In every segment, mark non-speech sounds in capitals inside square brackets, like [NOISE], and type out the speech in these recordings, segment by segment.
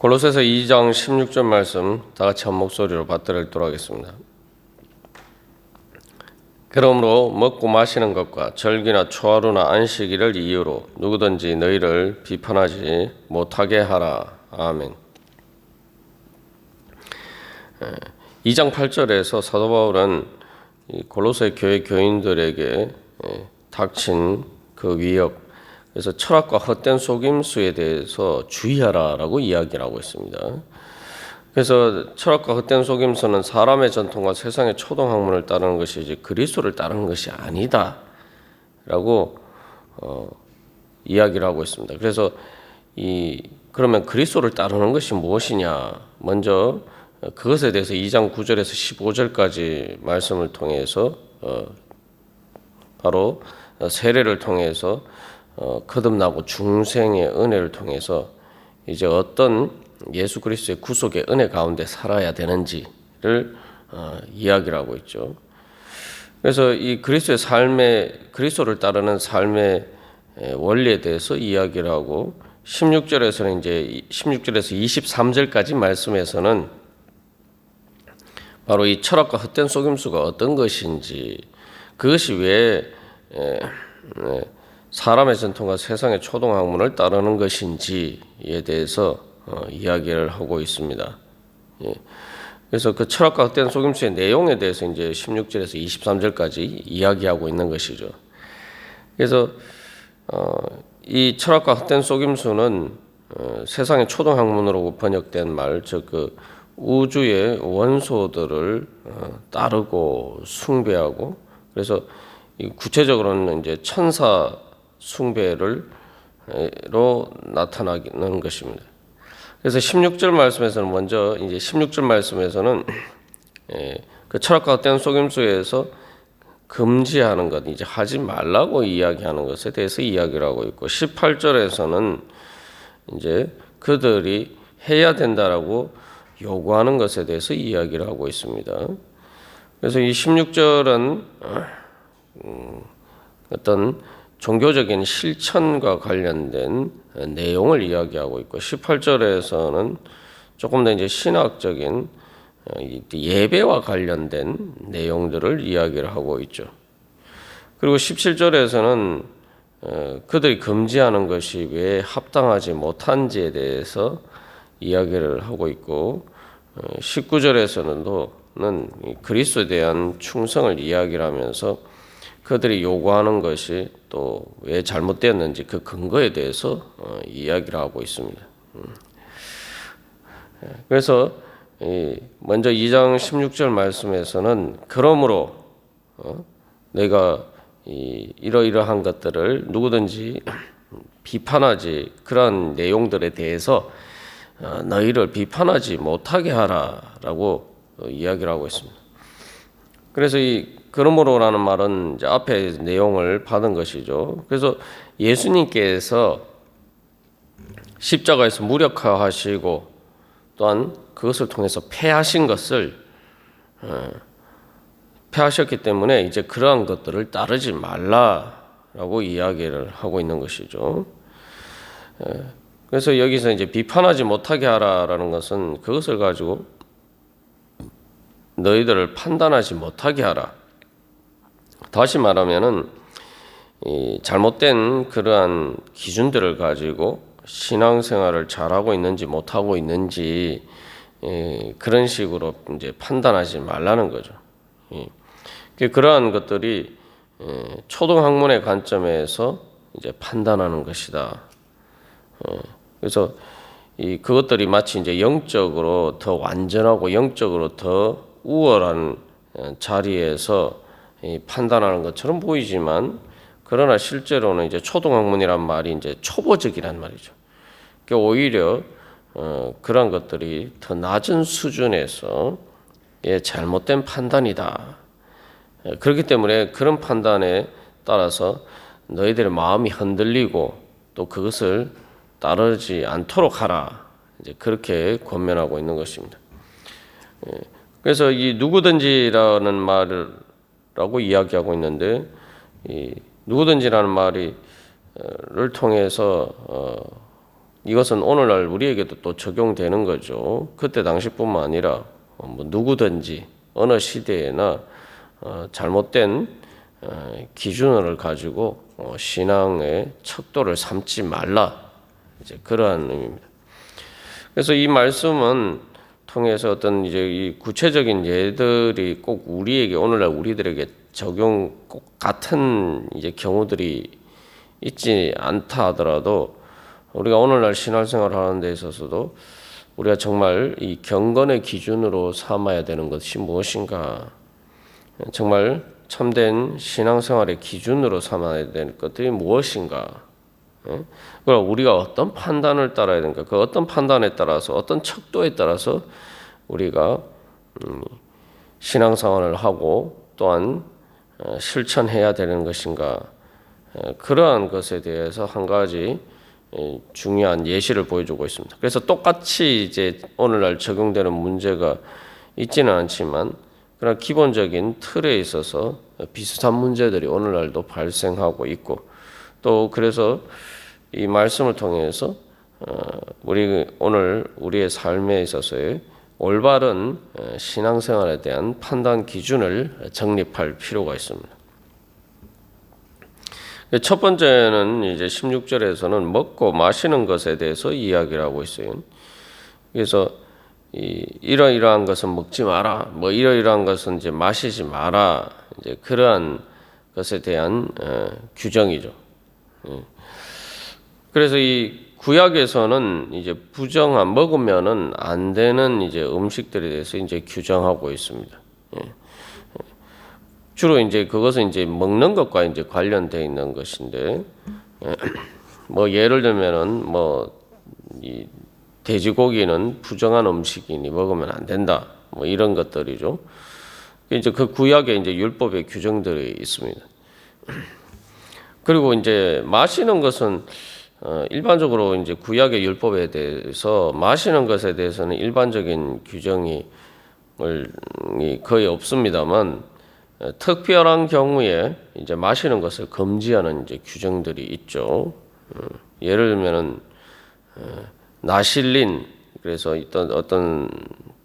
골로새서 2장 16절 말씀 다 같이 한 목소리로 받들도록 하겠습니다. 그러므로 먹고 마시는 것과 절기나 초하루나 안식일을 이유로 누구든지 너희를 비판하지 못하게 하라. 아멘. 2장 8절에서 사도 바울은 골로새 교회 교인들에게 닥친 그 위협, 그래서 철학과 헛된 속임수에 대해서 주의하라라고 이야기를 하고 있습니다. 그래서 철학과 헛된 속임수는 사람의 전통과 세상의 초동 학문을 따르는 것이 이제 그리스도를 따르는 것이 아니다라고 어, 이야기를 하고 있습니다. 그래서 이 그러면 그리스도를 따르는 것이 무엇이냐? 먼저 그것에 대해서 2장 9절에서 15절까지 말씀을 통해서 어, 바로 세례를 통해서 어, 거듭나고 중생의 은혜를 통해서 이제 어떤 예수 그리스도의 구속의 은혜 가운데 살아야 되는지를 어, 이야기를 하고 있죠. 그래서 이 그리스도의 삶의 그리스도를 따르는 삶의 원리에 대해서 이야기를 하고 16절에서는 이제 16절에서 23절까지 말씀에서는 바로 이 철학과 헛된 속임수가 어떤 것인지 그것이 왜 사람의 전통과 세상의 초동 학문을 따르는 것인지에 대해서 어, 이야기를 하고 있습니다. 예. 그래서 그 철학과 헛된 속임수의 내용에 대해서 이제 16절에서 23절까지 이야기하고 있는 것이죠. 그래서 어, 이 철학과 헛된 속임수는 어, 세상의 초동 학문으로 번역된 말, 즉그 우주의 원소들을 어, 따르고 숭배하고 그래서 구체적으로는 이제 천사 숭배를로 나타나는 것입니다. 그래서 16절 말씀에서는 먼저 이제 16절 말씀에서는 예, 그 철학과 헛된 속임수에서 금지하는 것, 이제 하지 말라고 이야기하는 것에 대해서 이야기를 하고 있고 18절에서는 이제 그들이 해야 된다라고 요구하는 것에 대해서 이야기를 하고 있습니다. 그래서 이 16절은 음, 어떤 종교적인 실천과 관련된 내용을 이야기하고 있고 18절에서는 조금 더 이제 신학적인 어, 예배와 관련된 내용들을 이야기를 하고 있죠. 그리고 17절에서는 어, 그들이 금지하는 것이 왜 합당하지 못한지에 대해서 이야기를 하고 있고 19절에서는 어, 또는 그리스도에 대한 충성을 이야기를 하면서 그들이 요구하는 것이 또 왜 잘못되었는지 그 근거에 대해서 어, 이야기를 하고 있습니다. 음. 예, 그래서 먼저 2장 16절 말씀에서는 그러므로 어, 내가 이러이러한 것들을 누구든지 비판하지 그런 내용들에 대해서 어, 너희를 비판하지 못하게 하라라고 이야기를 하고 있습니다. 그래서 이 그러므로라는 말은 이제 앞에 내용을 받은 것이죠. 그래서 예수님께서 십자가에서 무력화하시고 또한 그것을 통해서 패하신 것을 어, 패하셨기 때문에 이제 그러한 것들을 따르지 말라라고 이야기를 하고 있는 것이죠. 어, 그래서 여기서 이제 비판하지 못하게 하라라는 것은 그것을 가지고 너희들을 판단하지 못하게 하라. 다시 말하면은 잘못된 그러한 기준들을 가지고 신앙생활을 잘하고 있는지 못하고 있는지 그런 식으로 이제 판단하지 말라는 거죠. 그러한 것들이 초등학문의 관점에서 이제 판단하는 것이다. 어, 그래서 이 그것들이 마치 이제 영적으로 더 완전하고 영적으로 더 우월한 어, 자리에서 판단하는 것처럼 보이지만 그러나 실제로는 이제 초등학문이란 말이 이제 초보적이란 말이죠. 그러니까 오히려 어, 그런 것들이 더 낮은 수준에서 예, 잘못된 판단이다. 예, 그렇기 때문에 그런 판단에 따라서 너희들의 마음이 흔들리고 또 그것을 따르지 않도록 하라. 이제 그렇게 권면하고 있는 것입니다. 예, 그래서 이 누구든지라는 말을 라고 이야기하고 있는데 이 누구든지라는 말이를 통해서 어 이것은 오늘날 우리에게도 또 적용되는 거죠. 그때 당시뿐만 아니라 어, 뭐 누구든지 어느 시대에나 어, 잘못된 어, 기준을 가지고 어, 신앙의 척도를 삼지 말라 이제 그러한 의미입니다. 그래서 이 말씀은 통해서 어떤 이제 이 구체적인 예들이 꼭 우리에게 오늘날 우리들에게 적용 꼭 같은 이제 경우들이 있지 않다 하더라도 우리가 오늘날 신앙생활 하는 데 있어서도 우리가 정말 이 경건의 기준으로 삼아야 되는 것이 무엇인가 정말 참된 신앙생활의 기준으로 삼아야 될 것들이 무엇인가 예? 그럼 우리가 어떤 판단을 따라야 되는가 그 어떤 판단에 따라서 어떤 척도에 따라서 우리가 음, 신앙생활을 하고 또한 어, 실천해야 되는 것인가 어, 그러한 것에 대해서 한 가지 예, 중요한 예시를 보여주고 있습니다. 그래서 똑같이 이제 오늘날 적용되는 문제가 있지는 않지만 그러나 기본적인 틀에 있어서 비슷한 문제들이 오늘날도 발생하고 있고 또 그래서 이 말씀을 통해서 어, 우리 오늘 우리의 삶에 있어서의 올바른 어, 신앙생활에 대한 판단 기준을 정립할 필요가 있습니다. 첫 번째는 이제 16절에서는 먹고 마시는 것에 대해서 이야기를 하고 있어요. 그래서 이 이러이러한 것은 먹지 마라. 뭐 이러이러한 것은 이제 마시지 마라. 이제 그러한 것에 대한 어, 규정이죠. 예. 그래서 이 구약에서는 이제 부정한 먹으면은 안 되는 이제 음식들에 대해서 이제 규정하고 있습니다. 예. 주로 이제 그것은 이제 먹는 것과 이제 관련돼 있는 것인데 예. [CLEARS THROAT] 뭐 예를 들면은 뭐 이 돼지고기는 부정한 음식이니 먹으면 안 된다. 뭐 이런 것들이죠. 이제 그 구약에 이제 율법의 규정들이 있습니다. [CLEARS THROAT] 그리고 이제 마시는 것은 어, 일반적으로 이제 구약의 율법에 대해서 마시는 것에 대해서는 일반적인 규정이 거의 없습니다만 어, 특별한 경우에 이제 마시는 것을 금지하는 이제 규정들이 있죠. 어, 예를 들면은 나실린 그래서 어떤 어떤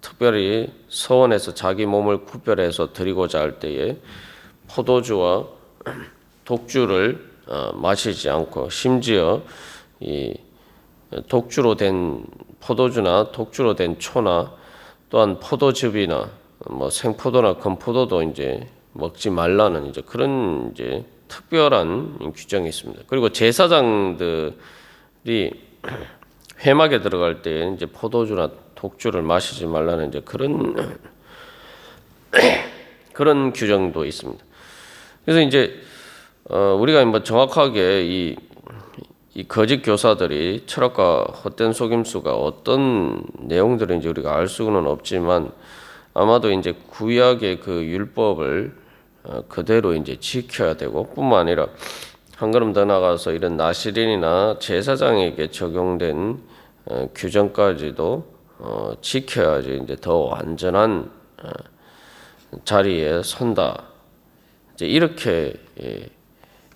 특별히 서원에서 자기 몸을 구별해서 드리고자 할 때에 포도주와 [CLEARS THROAT] 독주를 어, 마시지 않고 심지어 이 독주로 된 포도주나 독주로 된 초나 또한 포도즙이나 뭐 생포도나 건포도도 이제 먹지 말라는 이제 그런 이제 특별한 규정이 있습니다. 그리고 제사장들이 [CLEARS THROAT] 회막에 들어갈 때 이제 포도주나 독주를 마시지 말라는 이제 그런 [CLEARS THROAT] 그런 규정도 있습니다. 그래서 이제 어, 우리가 뭐 정확하게 이, 이 거짓 교사들이 철학과 헛된 속임수가 어떤 내용들인지 우리가 알 수는 없지만 아마도 이제 구약의 그 율법을 어, 그대로 이제 지켜야 되고 뿐만 아니라 한 걸음 더 나가서 이런 나시린이나 제사장에게 적용된 어, 규정까지도 어, 지켜야지 이제 더 완전한 어, 자리에 선다. 이제 이렇게 예,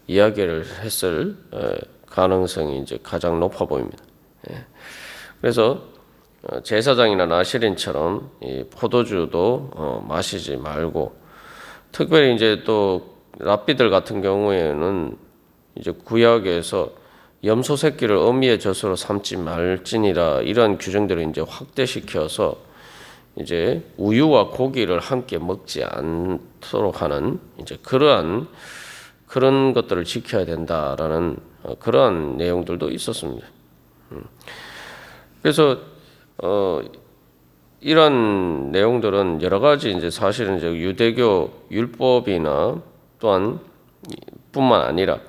이야기를 했을 어, 가능성이 이제 가장 높아 보입니다. 예. 그래서 어, 제사장이나 나시린처럼 이 포도주도 어, 마시지 말고 특별히 이제 또 랍비들 같은 경우에는 이제 구약에서 염소 새끼를 어미의 젖으로 삼지 말지니라 이런 규정들을 이제 확대시켜서 이제 우유와 고기를 함께 먹지 않도록 하는 이제 그러한 그런 것들을 지켜야 된다라는 어, 그러한 내용들도 있었습니다. 음. 그래서 어 이런 내용들은 여러 가지 이제 사실은 이제 유대교 율법이나 또한 뿐만 아니라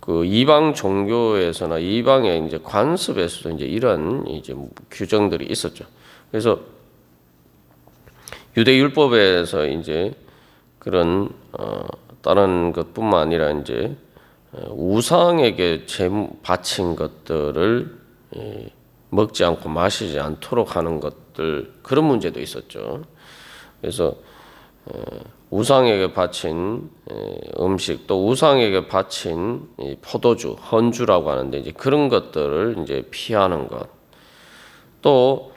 그 이방 종교에서나 이방의 이제 관습에서도 이제 이런 이제 규정들이 있었죠. 그래서 유대 율법에서 이제 그런 어 다른 것뿐만 아니라 이제 우상에게 제 바친 것들을 먹지 않고 마시지 않도록 하는 것들 그런 문제도 있었죠. 그래서 우상에게 바친 에, 음식 또 우상에게 바친 이 포도주 헌주라고 하는데 이제 그런 것들을 이제 피하는 것. 또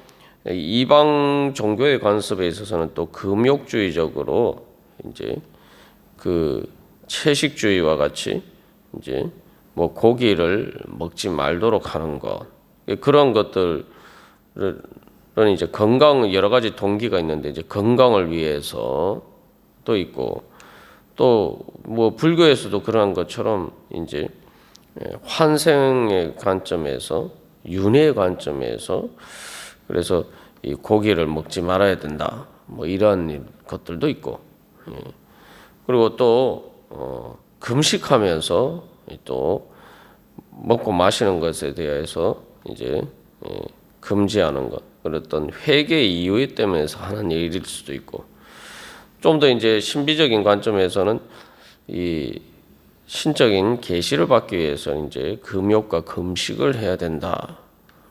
이방 종교의 관습에 있어서는 또 금욕주의적으로 이제 그 채식주의와 같이 이제 뭐 고기를 먹지 말도록 하는 것. 그런 것들은 이제 건강 여러 가지 동기가 있는데 이제 건강을 위해서 또 있고 또 뭐 불교에서도 그러한 것처럼 이제 환생의 관점에서 윤회의 관점에서 그래서 이 고기를 먹지 말아야 된다. 뭐 이런 것들도 있고. 예. 그리고 또 어, 금식하면서 또 먹고 마시는 것에 대해서 이제 예, 금지하는 것 그랬던 회개 이유 때문에서 하는 일일 수도 있고 좀 더 이제 신비적인 관점에서는 이 신적인 계시를 받기 위해서 이제 금욕과 금식을 해야 된다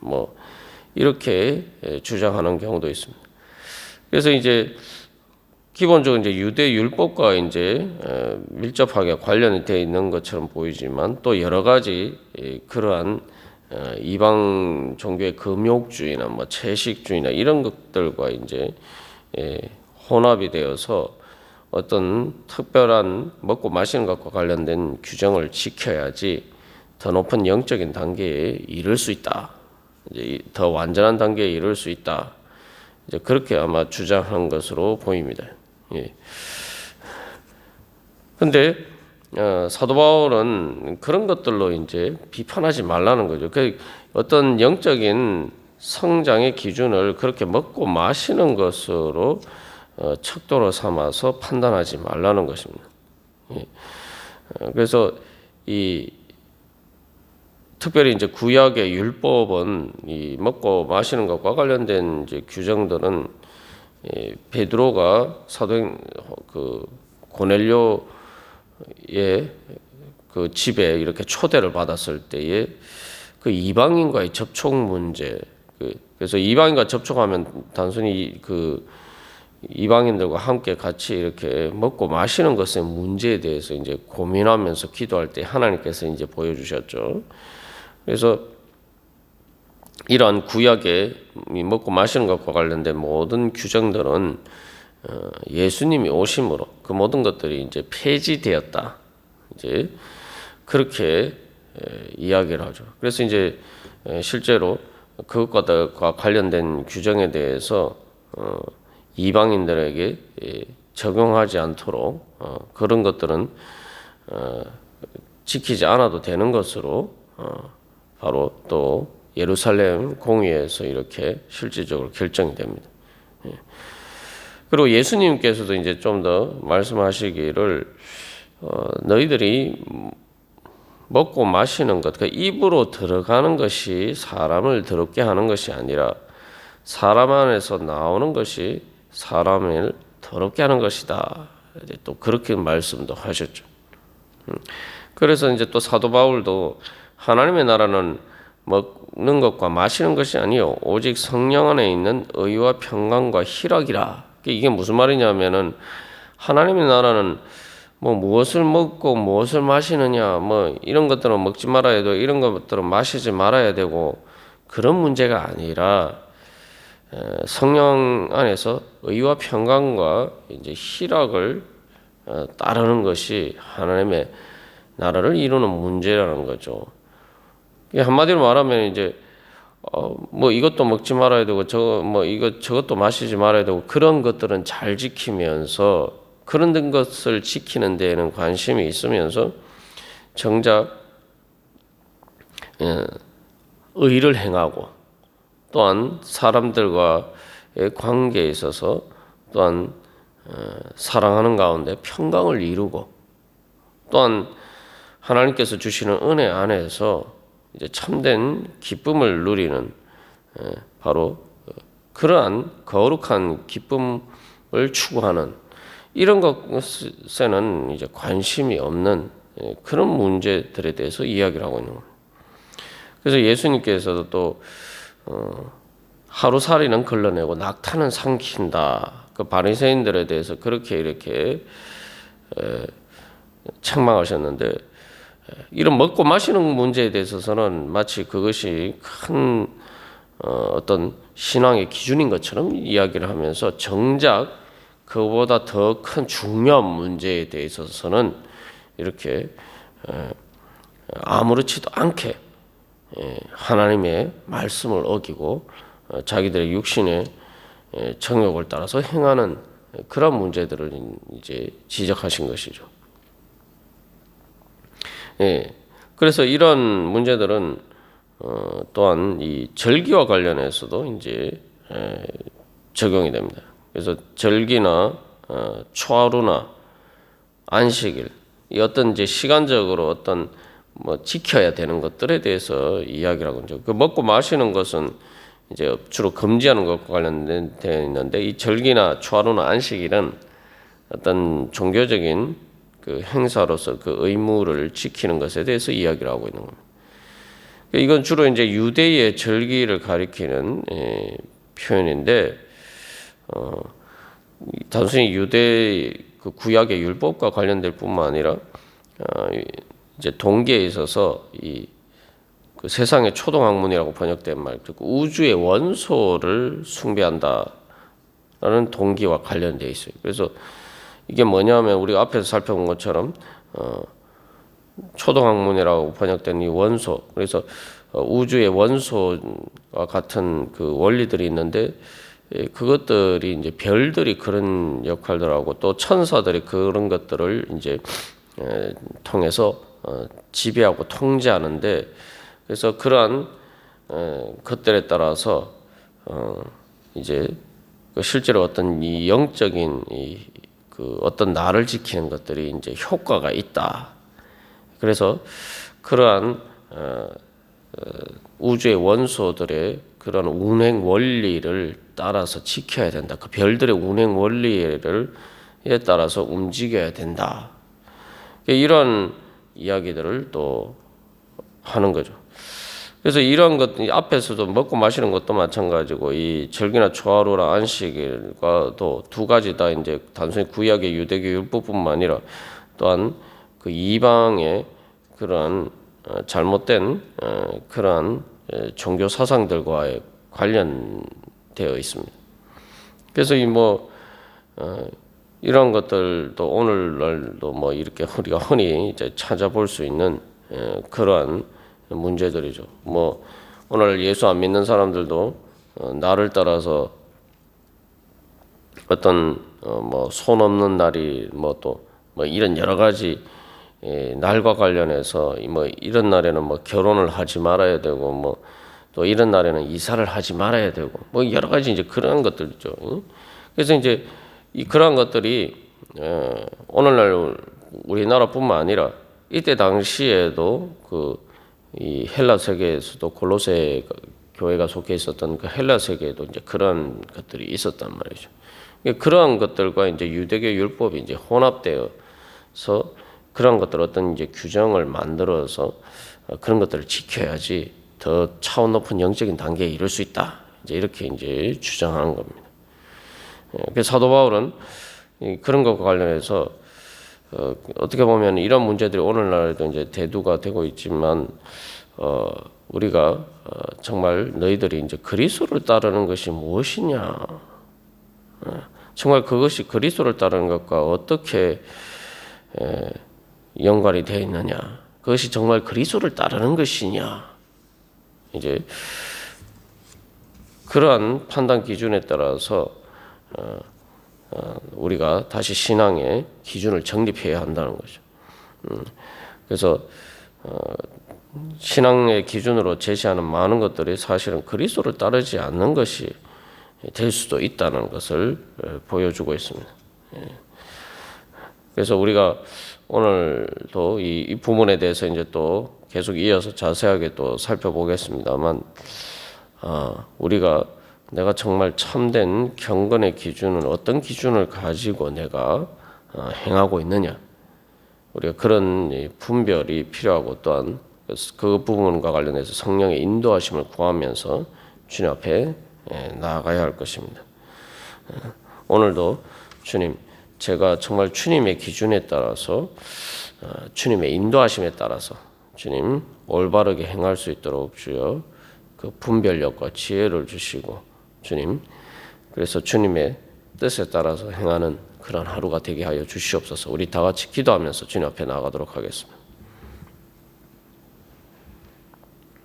뭐 이렇게 예, 주장하는 경우도 있습니다. 그래서 이제 기본적으로 이제 유대 율법과 이제 어, 밀접하게 관련이 되어 있는 것처럼 보이지만 또 여러 가지 예, 그러한 어, 이방 종교의 금욕주의나 뭐 채식주의나 이런 것들과 이제 예, 혼합이 되어서 어떤 특별한 먹고 마시는 것과 관련된 규정을 지켜야지 더 높은 영적인 단계에 이를 수 있다. 이제 더 완전한 단계에 이를 수 있다. 이제 그렇게 아마 주장한 것으로 보입니다. 예. 근데 어, 사도 바울은 그런 것들로 이제 비판하지 말라는 거죠. 그 어떤 영적인 성장의 기준을 그렇게 먹고 마시는 것으로 어, 척도로 삼아서 판단하지 말라는 것입니다. 예. 어, 그래서 이 특별히 이제 구약의 율법은 이 먹고 마시는 것과 관련된 이제 규정들은 이 베드로가 사도행 그 고넬료의 그 집에 이렇게 초대를 받았을 때에 그 이방인과의 접촉 문제 그 그래서 이방인과 접촉하면 단순히 그 이방인들과 함께 같이 이렇게 먹고 마시는 것의 문제에 대해서 이제 고민하면서 기도할 때 하나님께서 이제 보여주셨죠. 그래서 이러한 구약의 먹고 마시는 것과 관련된 모든 규정들은 어, 예수님이 오심으로 그 모든 것들이 이제 폐지되었다. 이제 그렇게 이야기를 하죠. 그래서 이제 실제로 그것과 관련된 규정에 대해서 어, 이방인들에게 적용하지 않도록 어, 그런 것들은 지키지 않아도 되는 것으로 바로 또 예루살렘 공의에서 이렇게 실질적으로 결정이 됩니다. 예. 그리고 예수님께서도 이제 좀 더 말씀하시기를 어, 너희들이 먹고 마시는 것, 그 입으로 들어가는 것이 사람을 더럽게 하는 것이 아니라 사람 안에서 나오는 것이 사람을 더럽게 하는 것이다. 또 그렇게 말씀도 하셨죠. 음. 그래서 이제 또 사도 바울도 하나님의 나라는 먹 는 것과 마시는 것이 아니요 오직 성령 안에 있는 의와 평강과 희락이라. 이게 무슨 말이냐면은 하나님의 나라는 뭐 무엇을 먹고 무엇을 마시느냐 뭐 이런 것들은 먹지 말아야 되고 이런 것들은 마시지 말아야 되고 그런 문제가 아니라 성령 안에서 의와 평강과 이제 희락을 어, 따르는 것이 하나님의 나라를 이루는 문제라는 거죠. 한마디로 말하면 이제 어, 뭐 이것도 먹지 말아야 되고 저거 뭐 이거 저것도 마시지 말아야 되고 그런 것들은 잘 지키면서 그런 것을 지키는 데에는 관심이 있으면서 정작 예, 의를 행하고 또한 사람들과의 관계에 있어서 또한 어, 사랑하는 가운데 평강을 이루고 또한 하나님께서 주시는 은혜 안에서 이제 참된 기쁨을 누리는 바로 그러한 거룩한 기쁨을 추구하는 이런 것에는 이제 관심이 없는 그런 문제들에 대해서 이야기를 하고 있는 겁니다. 그래서 예수님께서도 또 어, 하루살이는 걸러내고 낙타는 삼킨다 그 바리새인들에 대해서 그렇게 이렇게 에, 책망하셨는데 이런 먹고 마시는 문제에 대해서는 마치 그것이 큰 어, 어떤 신앙의 기준인 것처럼 이야기를 하면서 정작 그보다 더 큰 중요한 문제에 대해서는 이렇게 에, 아무렇지도 않게 에, 하나님의 말씀을 어기고 어, 자기들의 육신의 에, 정욕을 따라서 행하는 그런 문제들을 이제 지적하신 것이죠. 예. 그래서 이런 문제들은 어, 또한 이 절기와 관련해서도 이제 에, 적용이 됩니다. 그래서 절기나 어, 초하루나 안식일 이 어떤 이제 시간적으로 어떤 뭐 지켜야 되는 것들에 대해서 이야기를 하고 있죠. 그 먹고 마시는 것은 이제 주로 금지하는 것과 관련되어 있는데 이 절기나 초하루나 안식일은 어떤 종교적인 그 행사로서 그 의무를 지키는 것에 대해서 이야기를 하고 있는 겁니다. 이건 주로 이제 유대의 절기를 가리키는 에, 표현인데 어, 단순히 유대 그 구약의 율법과 관련될 뿐만 아니라 어, 이제 동계에 있어서 이 그 세상의 초동학문이라고 번역된 말, 즉 우주의 원소를 숭배한다라는 동기와 관련되어 있어요. 그래서 이게 뭐냐면 우리가 앞에서 살펴본 것처럼 어, 초동학문이라고 번역된 이 원소, 그래서 어, 우주의 원소와 같은 그 원리들이 있는데 예, 그것들이 이제 별들이 그런 역할들 하고 또 천사들이 그런 것들을 이제 에, 통해서 어, 지배하고 통제하는데 그래서 그러한 에, 것들에 따라서 어, 이제 그 실제로 어떤 이 영적인 이, 그 어떤 나를 지키는 것들이 이제 효과가 있다. 그래서 그러한 어, 어, 우주의 원소들의 그런 운행 원리를 따라서 지켜야 된다. 그 별들의 운행 원리를 에 따라서 움직여야 된다. 이런 이야기들을 또 하는 거죠. 그래서 이런 것 앞에서도 먹고 마시는 것도 마찬가지고 이 절기나 초하루나 안식일과도 두 가지 다 이제 단순히 구약의 유대교 율법뿐만 아니라 또한 그 이방의 그러한 어, 잘못된 어, 그러한 종교 사상들과의 관련되어 있습니다. 그래서 이뭐 어, 이런 것들도 오늘날도 뭐 이렇게 우리가 흔히 이제 찾아볼 수 있는 그러한 문제들이죠. 뭐 오늘 예수 안 믿는 사람들도 어, 나를 따라서 어떤 어, 뭐손 없는 날이 뭐 또뭐 뭐 이런 여러 가지 예, 날과 관련해서 뭐 이런 날에는 뭐 결혼을 하지 말아야 되고 뭐 또 이런 날에는 이사를 하지 말아야 되고 뭐 여러 가지 이제 그런 것들이죠. 그래서 이제 이 그러한 것들이 어, 오늘날 우리나라뿐만 아니라 이때 당시에도 그 이 헬라 세계에서도 골로새 교회가 속해 있었던 그 헬라 세계에도 이제 그런 것들이 있었단 말이죠. 그러니까 그러한 것들과 이제 유대교 율법이 이제 혼합되어서 그런 것들 어떤 이제 규정을 만들어서 그런 것들을 지켜야지 더 차원 높은 영적인 단계에 이를 수 있다. 이제 이렇게 이제 주장하는 겁니다. 그 사도 바울은 그런 것과 관련해서 어, 어떻게 보면 이런 문제들이 오늘날에도 이제 대두가 되고 있지만 어, 우리가 어, 정말 너희들이 이제 그리스도를 따르는 것이 무엇이냐? 어, 정말 그것이 그리스도를 따르는 것과 어떻게 에, 연관이 되어 있느냐? 그것이 정말 그리스도를 따르는 것이냐? 이제 그러한 판단 기준에 따라서 어, 어, 우리가 다시 신앙의 기준을 정립해야 한다는 거죠. 음, 그래서 어, 신앙의 기준으로 제시하는 많은 것들이 사실은 그리스도를 따르지 않는 것이 될 수도 있다는 것을 어, 보여주고 있습니다. 예. 그래서 우리가 오늘도 이, 부분에 대해서 이제 또 계속 이어서 자세하게 또 살펴보겠습니다만, 우리가 내가 정말 참된 경건의 기준은 어떤 기준을 가지고 내가 어, 행하고 있느냐. 우리가 그런 분별이 필요하고 또한 그 부분과 관련해서 성령의 인도하심을 구하면서 주님 앞에 예, 나아가야 할 것입니다. 어, 오늘도 주님 제가 정말 주님의 기준에 따라서 어, 주님의 인도하심에 따라서 주님 올바르게 행할 수 있도록 주여 그 분별력과 지혜를 주시고 주님 그래서 주님의 뜻에 따라서 행하는 그런 하루가 되게 하여 주시옵소서. 우리 다 같이 기도하면서 주님 앞에 나가도록 하겠습니다.